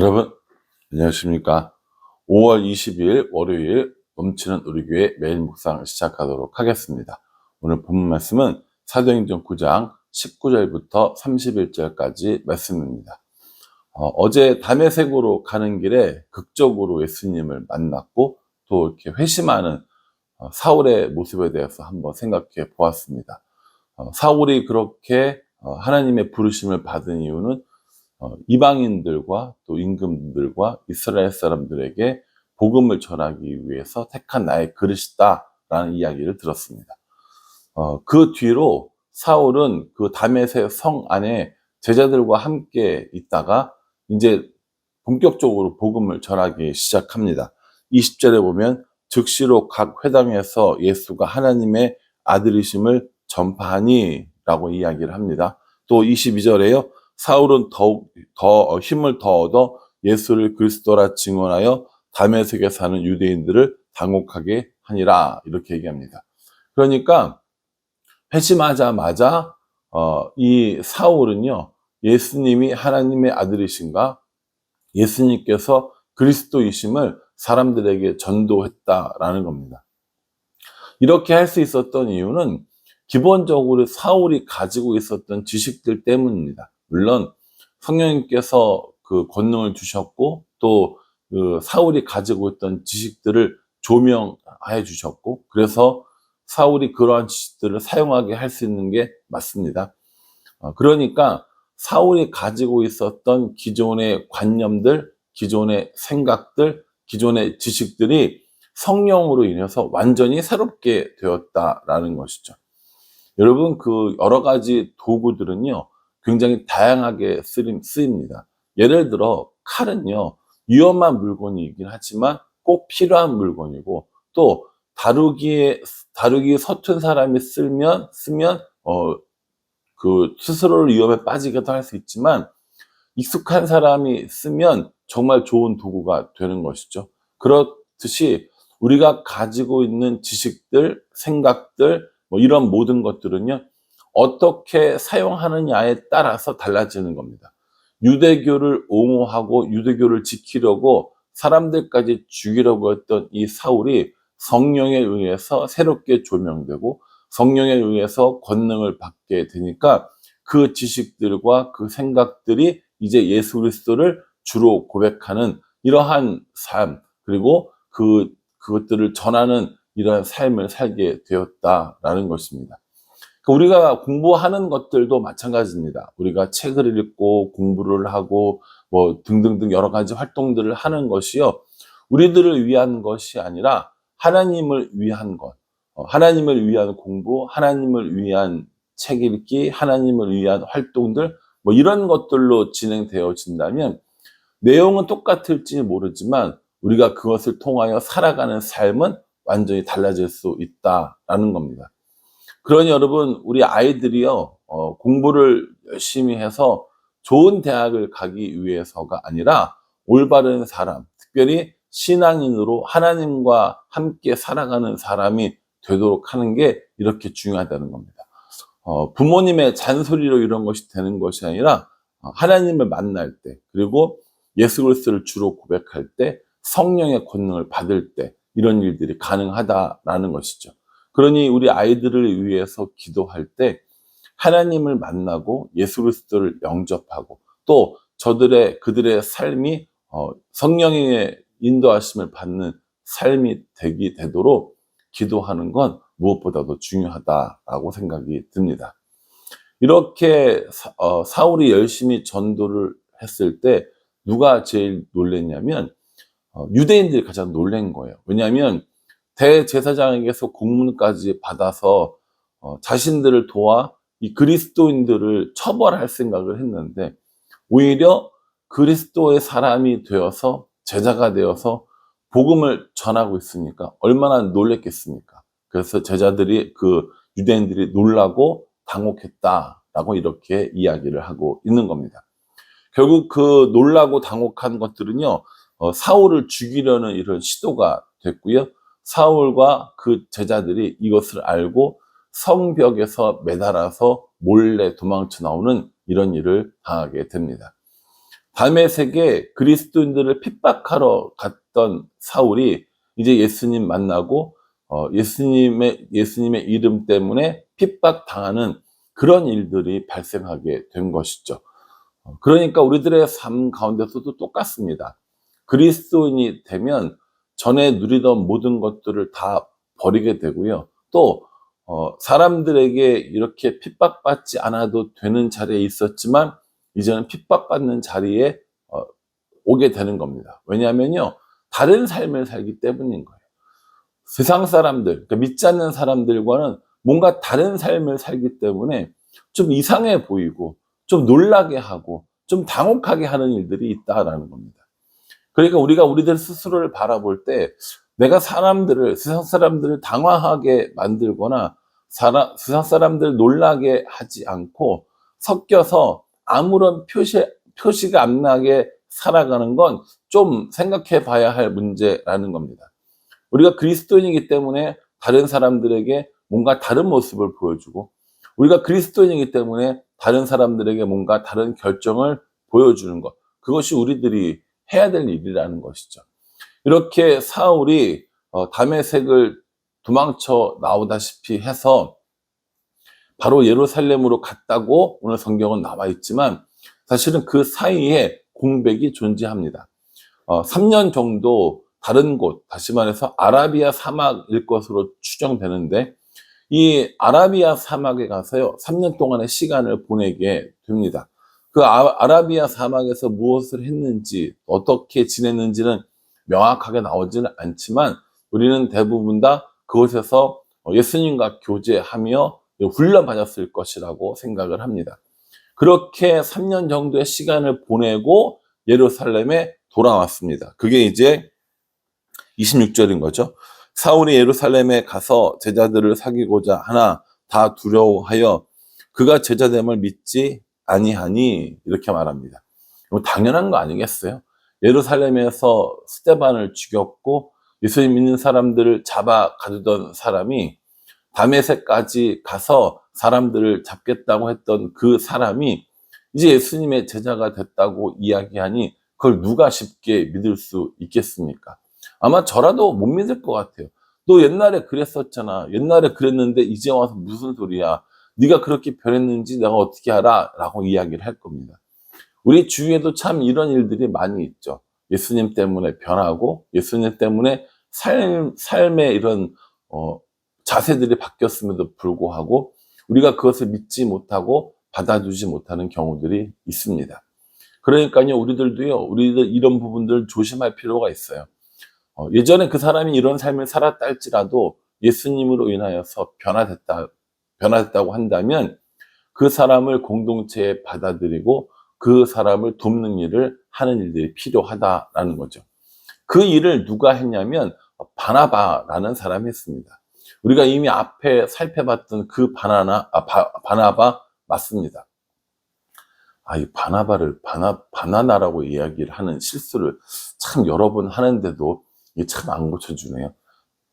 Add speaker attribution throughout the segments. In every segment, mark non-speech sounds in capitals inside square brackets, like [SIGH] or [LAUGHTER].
Speaker 1: 여러분, 안녕하십니까. 5월 20일 월요일 넘치는 우리 교회 매일 묵상을 시작하도록 하겠습니다. 오늘 본문 말씀은 사도행전 9장 19절부터 31절까지 말씀입니다. 어, 제 담에색으로 가는 길에 극적으로 예수님을 만났고 또 이렇게 회심하는 어, 사울의 모습에 대해서 한번 생각해 보았습니다. 어, 사울이 그렇게 어, 하나님의 부르심을 받은 이유는 어, 이방인들과 또 임금들과 이스라엘 사람들에게 복음을 전하기 위해서 택한 나의 그릇이다라는 이야기를 들었습니다. 어, 그 뒤로 사울은 그 다메섹 성 안에 제자들과 함께 있다가 이제 본격적으로 복음을 전하기 시작합니다. 20절에 보면 즉시로 각 회당에서 예수가 하나님의 아들이심을 전파하니 라고 이야기를 합니다. 또 22절에요. 사울은 더욱 더 힘을 더 얻어 예수를 그리스도라 증언하여 다메섹에 사는 유대인들을 당혹하게 하니라 이렇게 얘기합니다. 그러니까 회심하자마자 어, 이 사울은요 예수님이 하나님의 아들이신가 예수님께서 그리스도이심을 사람들에게 전도했다라는 겁니다. 이렇게 할 수 있었던 이유는 기본적으로 사울이 가지고 있었던 지식들 때문입니다. 물론 성령님께서 그 권능을 주셨고 또 그 사울이 가지고 있던 지식들을 조명해 주셨고 그래서 사울이 그러한 지식들을 사용하게 할 수 있는 게 맞습니다. 어, 그러니까 사울이 가지고 있었던 기존의 관념들, 기존의 생각들, 기존의 지식들이 성령으로 인해서 완전히 새롭게 되었다라는 것이죠. 여러분 그 여러 가지 도구들은요 굉장히 다양하게 쓰입니다. 예를 들어 칼은요 위험한 물건이긴 하지만 꼭 필요한 물건이고 또 다루기에 다루기 서툰 사람이 쓰면 쓰면 어 그 스스로를 위험에 빠지기도 할 수 있지만 익숙한 사람이 쓰면 정말 좋은 도구가 되는 것이죠. 그렇듯이 우리가 가지고 있는 지식들, 생각들, 뭐 이런 모든 것들은요, 어떻게 사용하느냐에 따라서 달라지는 겁니다. 유대교를 옹호하고 유대교를 지키려고 사람들까지 죽이려고 했던 이 사울이 성령에 의해서 새롭게 조명되고 성령에 의해서 권능을 받게 되니까 그 지식들과 그 생각들이 이제 예수 그리스도를 주로 고백하는 이러한 삶 그리고 그 그것들을 전하는 이러한 삶을 살게 되었다라는 것입니다. 그러니까 우리가 공부하는 것들도 마찬가지입니다. 우리가 책을 읽고 공부를 하고 뭐 등등등 여러 가지 활동들을 하는 것이요. 우리들을 위한 것이 아니라 하나님을 위한 것. 어, 하나님을 위한 공부, 하나님을 위한 책 읽기, 하나님을 위한 활동들, 뭐 이런 것들로 진행되어진다면 내용은 똑같을지 모르지만 우리가 그것을 통하여 살아가는 삶은 완전히 달라질 수 있다라는 겁니다. 그러니 여러분, 우리 아이들이요, 어, 공부를 열심히 해서 좋은 대학을 가기 위해서가 아니라 올바른 사람, 특별히 신앙인으로 하나님과 함께 살아가는 사람이 되도록 하는 게 이렇게 중요하다는 겁니다. 어, 부모님의 잔소리로 이런 것이 되는 것이 아니라 어, 하나님을 만날 때, 그리고 예수 그리스도를 주로 고백할 때, 성령의 권능을 받을 때, 이런 일들이 가능하다라는 것이죠. 그러니 우리 아이들을 위해서 기도할 때 하나님을 만나고 예수 그리스도를 영접하고 또 저들의 그들의 삶이 어, 성령의 인도하심을 받는 삶이 되기 되도록 기도하는 건 무엇보다도 중요하다라고 생각이 듭니다. 이렇게 사, 어, 사울이 열심히 전도를 했을 때 누가 제일 놀랬냐면 어, 유대인들이 가장 놀란 거예요. 왜냐하면 대제사장에게서 공문까지 받아서 어, 자신들을 도와 이 그리스도인들을 처벌할 생각을 했는데 오히려 그리스도의 사람이 되어서 제자가 되어서 복음을 전하고 있으니까 얼마나 놀랬겠습니까? 그래서 제자들이 그 유대인들이 놀라고 당혹했다라고 이렇게 이야기를 하고 있는 겁니다. 결국 그 놀라고 당혹한 것들은요, 어, 사울을 죽이려는 이런 시도가 됐고요. 사울과 그 제자들이 이것을 알고 성벽에서 매달아서 몰래 도망쳐 나오는 이런 일을 당하게 됩니다. 담에색에 그리스도인들을 핍박하러 갔던 사울이 이제 예수님 만나고 어, 예수님의 예수님의 이름 때문에 핍박 당하는 그런 일들이 발생하게 된 것이죠. 어, 그러니까 우리들의 삶 가운데서도 똑같습니다. 그리스도인이 되면 전에 누리던 모든 것들을 다 버리게 되고요. 또 어, 사람들에게 이렇게 핍박받지 않아도 되는 자리에 있었지만 이제는 핍박받는 자리에 어, 오게 되는 겁니다. 왜냐하면요, 다른 삶을 살기 때문인 거예요. 세상 사람들, 그러니까 믿지 않는 사람들과는 뭔가 다른 삶을 살기 때문에 좀 이상해 보이고, 좀 놀라게 하고, 좀 당혹하게 하는 일들이 있다라는 겁니다. 그러니까 우리가 우리들 스스로를 바라볼 때 내가 사람들을, 세상 사람들을 당황하게 만들거나 사람, 세상 사람들 놀라게 하지 않고 섞여서 아무런 표시, 표시가 안 나게 살아가는 건 좀 생각해 봐야 할 문제라는 겁니다. 우리가 그리스도인이기 때문에 다른 사람들에게 뭔가 다른 모습을 보여주고 우리가 그리스도인이기 때문에 다른 사람들에게 뭔가 다른 결정을 보여주는 것. 그것이 우리들이 해야 될 일이라는 것이죠. 이렇게 사울이 어, 담의색을 도망쳐 나오다시피 해서 바로 예루살렘으로 갔다고 오늘 성경은 나와 있지만 사실은 그 사이에 공백이 존재합니다. 어, 3년 정도 다른 곳, 다시 말해서 아라비아 사막일 것으로 추정되는데 이 아라비아 사막에 가서요, 3년 동안의 시간을 보내게 됩니다. 그 아, 라비아 사막에서 무엇을 했는지, 어떻게 지냈는지는 명확하게 나오지는 않지만 우리는 대부분 다 그곳에서 예수님과 교제하며 훈련받았을 것이라고 생각을 합니다. 그렇게 3년 정도의 시간을 보내고 예루살렘에 돌아왔습니다. 그게 이제 26절인 거죠. 사울이 예루살렘에 가서 제자들을 사귀고자 하나 다 두려워하여 그가 제자됨을 믿지 아니하니 이렇게 말합니다. 당연한 거 아니겠어요? 예루살렘에서 스테반을 죽였고 예수님 믿는 사람들을 잡아 가두던 사람이 다메섹까지 가서 사람들을 잡겠다고 했던 그 사람이 이제 예수님의 제자가 됐다고 이야기하니 그걸 누가 쉽게 믿을 수 있겠습니까? 아마 저라도 못 믿을 것 같아요. 너 옛날에 그랬었잖아. 옛날에 그랬는데 이제 와서 무슨 소리야. 네가 그렇게 변했는지 내가 어떻게 알아? 라고 이야기를 할 겁니다. 우리 주위에도 참 이런 일들이 많이 있죠. 예수님 때문에 변하고 예수님 때문에 삶, 삶의 이런 어, 자세들이 바뀌었음에도 불구하고 우리가 그것을 믿지 못하고 받아주지 못하는 경우들이 있습니다. 그러니까요, 우리들도요, 우리들 이런 부분들 조심할 필요가 있어요. 어, 예전에 그 사람이 이런 삶을 살았다 할지라도 예수님으로 인하여서 변화됐다, 변화됐다고 한다면 그 사람을 공동체에 받아들이고 그 사람을 돕는 일을 하는 일들이 필요하다라는 거죠. 그 일을 누가 했냐면 바나바라는 사람이 했습니다. 우리가 이미 앞에 살펴봤던 그 바나나, 아, 바, 바나바 맞습니다. 아, 이 바나바를 바나, 바나나라고 이야기를 하는 실수를 참 여러 번 하는데도 이게 참 안 고쳐주네요.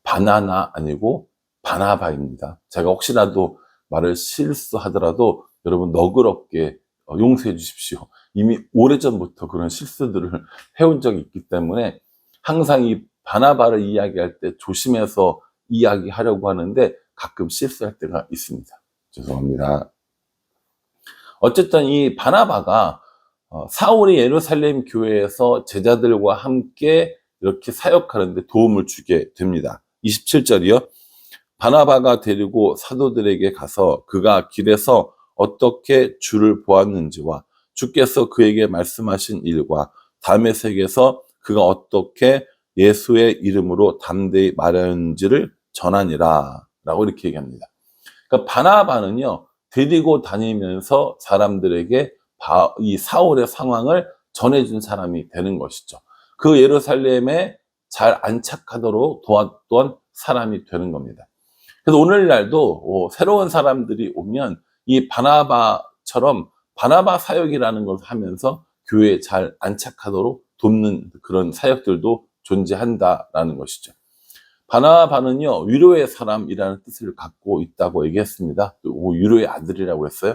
Speaker 1: 바나나 아니고 바나바입니다. 제가 혹시라도 말을 실수하더라도 여러분 너그럽게 어, 용서해 주십시오. 이미 오래전부터 그런 실수들을 [LAUGHS] 해온 적이 있기 때문에 항상 이 바나바를 이야기할 때 조심해서 이야기하려고 하는데 가끔 실수할 때가 있습니다. 죄송합니다. 어쨌든 이 바나바가 어, 사울이 예루살렘 교회에서 제자들과 함께 이렇게 사역하는데 도움을 주게 됩니다. 27절이요. 바나바가 데리고 사도들에게 가서 그가 길에서 어떻게 주를 보았는지와 주께서 그에게 말씀하신 일과 다음의 세계에서 그가 어떻게 예수의 이름으로 담대히 말하는지를 전하니라 라고 이렇게 얘기합니다. 그러니까 바나바는요 데리고 다니면서 사람들에게 이 사울의 상황을 전해준 사람이 되는 것이죠. 그 예루살렘에 잘 안착하도록 도왔던 사람이 되는 겁니다. 그래서 오늘날도 새로운 사람들이 오면 이 바나바처럼 바나바 사역이라는 것을 하면서 교회에 잘 안착하도록 돕는 그런 사역들도 존재한다라는 것이죠. 바나바는요, 위로의 사람이라는 뜻을 갖고 있다고 얘기했습니다. 또 위로의 아들이라고 했어요.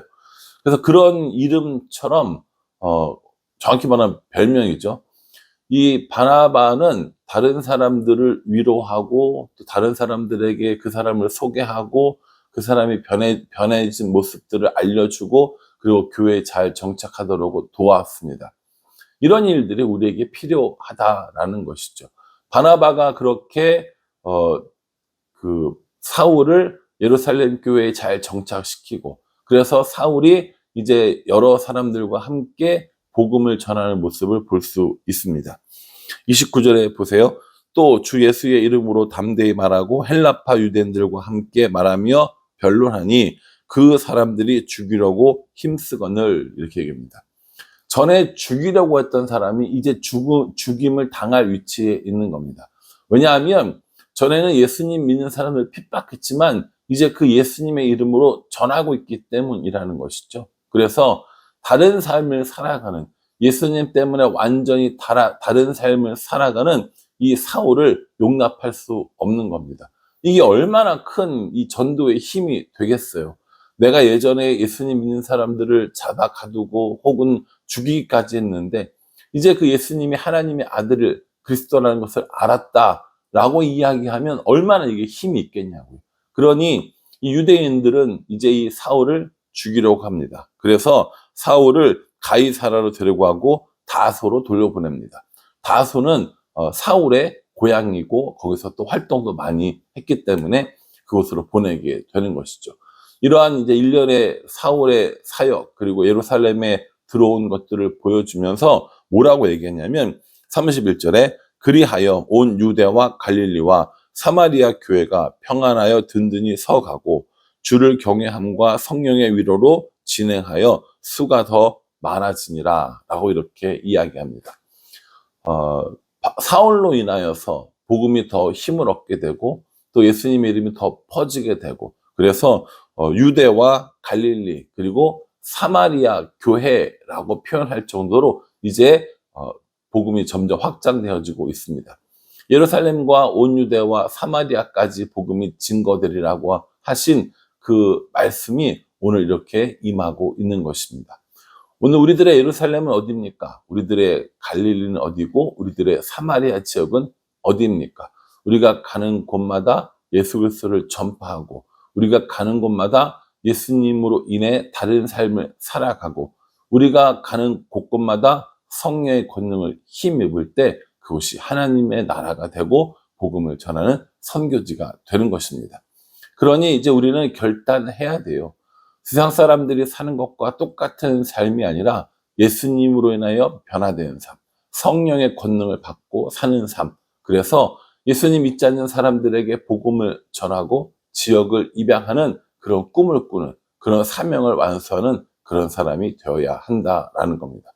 Speaker 1: 그래서 그런 이름처럼, 어, 정확히 말하면 별명이죠. 이 바나바는 다른 사람들을 위로하고 또 다른 사람들에게 그 사람을 소개하고 그 사람이 변해, 변해진 모습들을 알려주고 그리고 교회에 잘 정착하도록 도왔습니다. 이런 일들이 우리에게 필요하다라는 것이죠. 바나바가 그렇게 어, 그 사울을 예루살렘 교회에 잘 정착시키고 그래서 사울이 이제 여러 사람들과 함께 복음을 전하는 모습을 볼 수 있습니다. 29절에 보세요. 또 주 예수의 이름으로 담대히 말하고 헬라파 유대인들과 함께 말하며 변론하니 그 사람들이 죽이려고 힘쓰거늘 이렇게 얘기합니다. 전에 죽이려고 했던 사람이 이제 죽음, 죽임을 당할 위치에 있는 겁니다. 왜냐하면 전에는 예수님 믿는 사람을 핍박했지만 이제 그 예수님의 이름으로 전하고 있기 때문이라는 것이죠. 그래서 다른 삶을 살아가는 예수님 때문에 완전히 다라, 다른 삶을 살아가는 이 사울을 용납할 수 없는 겁니다. 이게 얼마나 큰 이 전도의 힘이 되겠어요. 내가 예전에 예수님 믿는 사람들을 잡아 가두고 혹은 죽이기까지 했는데 이제 그 예수님이 하나님의 아들을 그리스도라는 것을 알았다라고 이야기하면 얼마나 이게 힘이 있겠냐고요. 그러니 이 유대인들은 이제 이 사울을 죽이려고 합니다. 그래서 사울을 가이사라로 데려가고 다소로 돌려보냅니다. 다소는 어, 사울의 고향이고 거기서 또 활동도 많이 했기 때문에 그곳으로 보내게 되는 것이죠. 이러한 이제 일련의 사울의 사역 그리고 예루살렘에 들어온 것들을 보여주면서 뭐라고 얘기했냐면 31절에 그리하여 온 유대와 갈릴리와 사마리아 교회가 평안하여 든든히 서가고 주를 경외함과 성령의 위로로 진행하여 수가 더 많아지니라 라고 이렇게 이야기합니다. 어, 사울로 인하여서 복음이 더 힘을 얻게 되고 또 예수님의 이름이 더 퍼지게 되고 그래서 어, 유대와 갈릴리 그리고 사마리아 교회라고 표현할 정도로 이제 어, 복음이 점점 확장되어지고 있습니다. 예루살렘과 온 유대와 사마리아까지 복음이 증거되리라고 하신 그 말씀이 오늘 이렇게 임하고 있는 것입니다. 오늘 우리들의 예루살렘은 어디입니까? 우리들의 갈릴리는 어디고 우리들의 사마리아 지역은 어디입니까? 우리가 가는 곳마다 예수 그리스도를 전파하고 우리가 가는 곳마다 예수님으로 인해 다른 삶을 살아가고 우리가 가는 곳곳마다 성령의 권능을 힘입을 때 그것이 하나님의 나라가 되고 복음을 전하는 선교지가 되는 것입니다. 그러니 이제 우리는 결단해야 돼요. 세상 사람들이 사는 것과 똑같은 삶이 아니라 예수님으로 인하여 변화되는 삶, 성령의 권능을 받고 사는 삶. 그래서 예수님 믿지 않는 사람들에게 복음을 전하고 지역을 입양하는 그런 꿈을 꾸는 그런 사명을 완수하는 그런 사람이 되어야 한다라는 겁니다.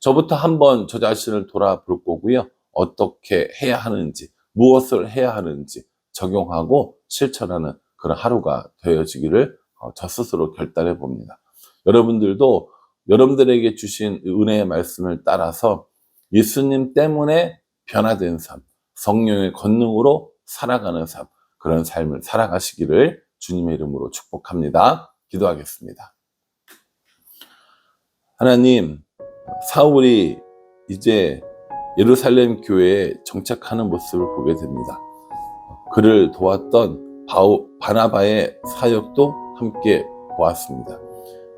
Speaker 1: 저부터 한번 저 자신을 돌아볼 거고요. 어떻게 해야 하는지, 무엇을 해야 하는지 적용하고 실천하는 그런 하루가 되어지기를 어, 저 스스로 결단해 봅니다. 여러분들도 여러분들에게 주신 은혜의 말씀을 따라서 예수님 때문에 변화된 삶, 성령의 권능으로 살아가는 삶, 그런 삶을 살아가시기를 주님의 이름으로 축복합니다. 기도하겠습니다. 하나님, 사울이 이제 예루살렘 교회에 정착하는 모습을 보게 됩니다. 그를 도왔던 바우, 바나바의 사역도 함께 보았습니다.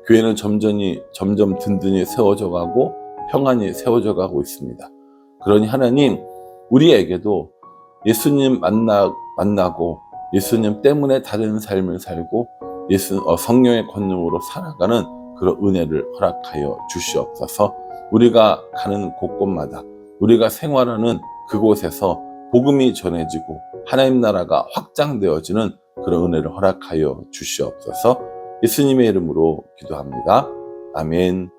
Speaker 1: 교회는 점점이, 점점 든든히 세워져 가고 평안히 세워져 가고 있습니다. 그러니 하나님, 우리에게도 예수님 만나, 만나고 예수님 때문에 다른 삶을 살고 예수, 어, 성령의 권능으로 살아가는 그런 은혜를 허락하여 주시옵소서 우리가 가는 곳곳마다 우리가 생활하는 그곳에서 복음이 전해지고 하나님 나라가 확장되어지는 그런 은혜를 허락하여 주시옵소서 예수님의 이름으로 기도합니다. 아멘.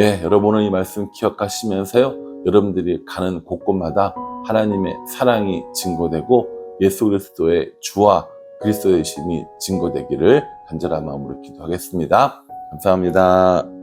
Speaker 1: 예, 여러분은 이 말씀 기억하시면서요, 여러분들이 가는 곳곳마다 하나님의 사랑이 증거되고 예수 그리스도의 주와 그리스도의 신이 증거되기를 간절한 마음으로 기도하겠습니다. 감사합니다.